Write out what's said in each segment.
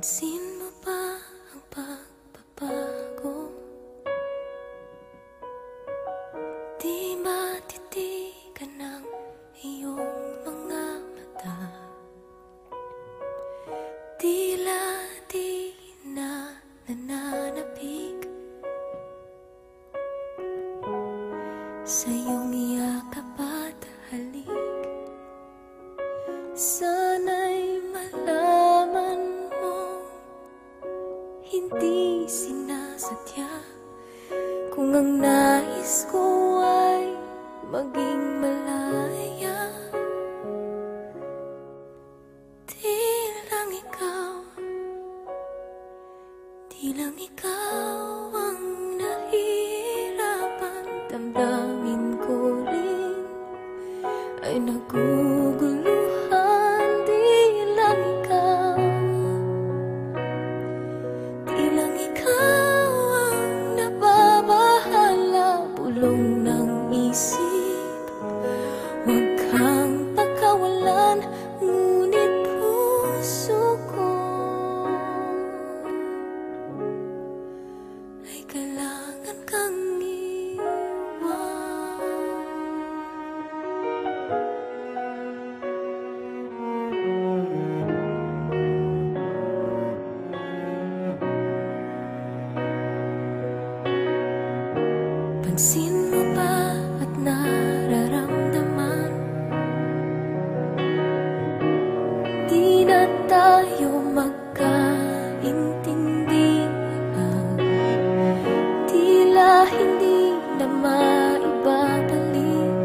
Pansin mo ba ang pagbabago? Di matitigan ng iyong mga mata. Tila di na nananapig. Sa iyong yakap at halik Hindi sinasadya Kung ang nais ko ay maging malaya Pansin mo ba at nararamdaman? Di na tayo magkaintindihan Tila hindi na maibabalik.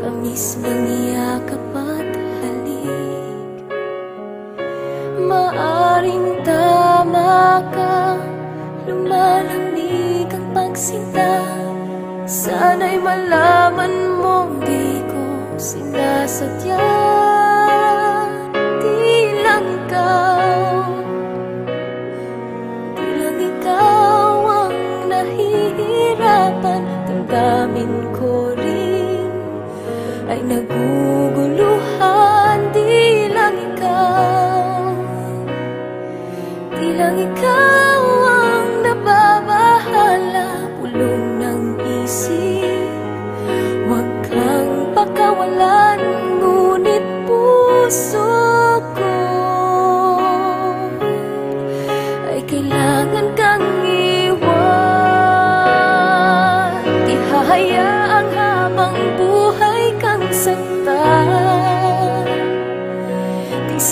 Tamis ng yakap at halik. Maaring tama ka Lumalamig ang pagsinta Sana'y malaman mong di ko sinasadya. Di lang ikaw. Di lang ikaw ang nahihirapan. Damdamin ko rin ay naguguluhan. Di lang ikaw. Di lang ikaw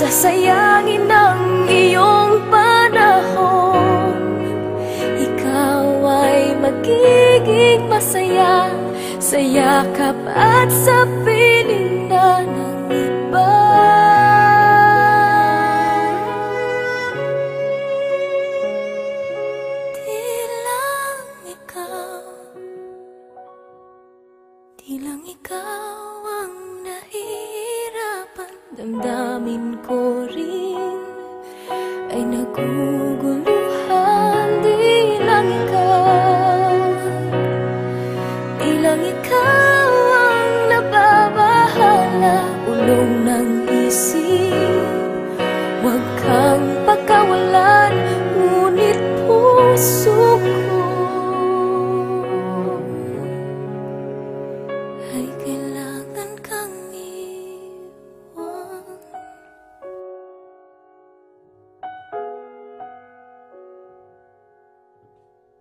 sasayangin ang iyong panahon. Ikaw ay magiging masaya Sa yakap at sa piling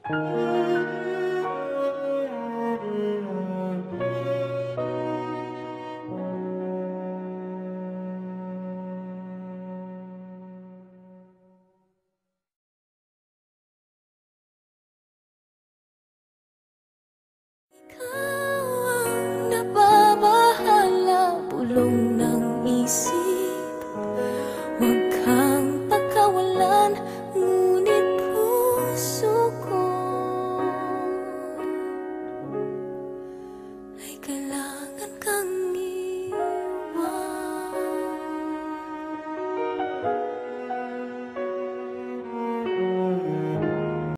Ikaw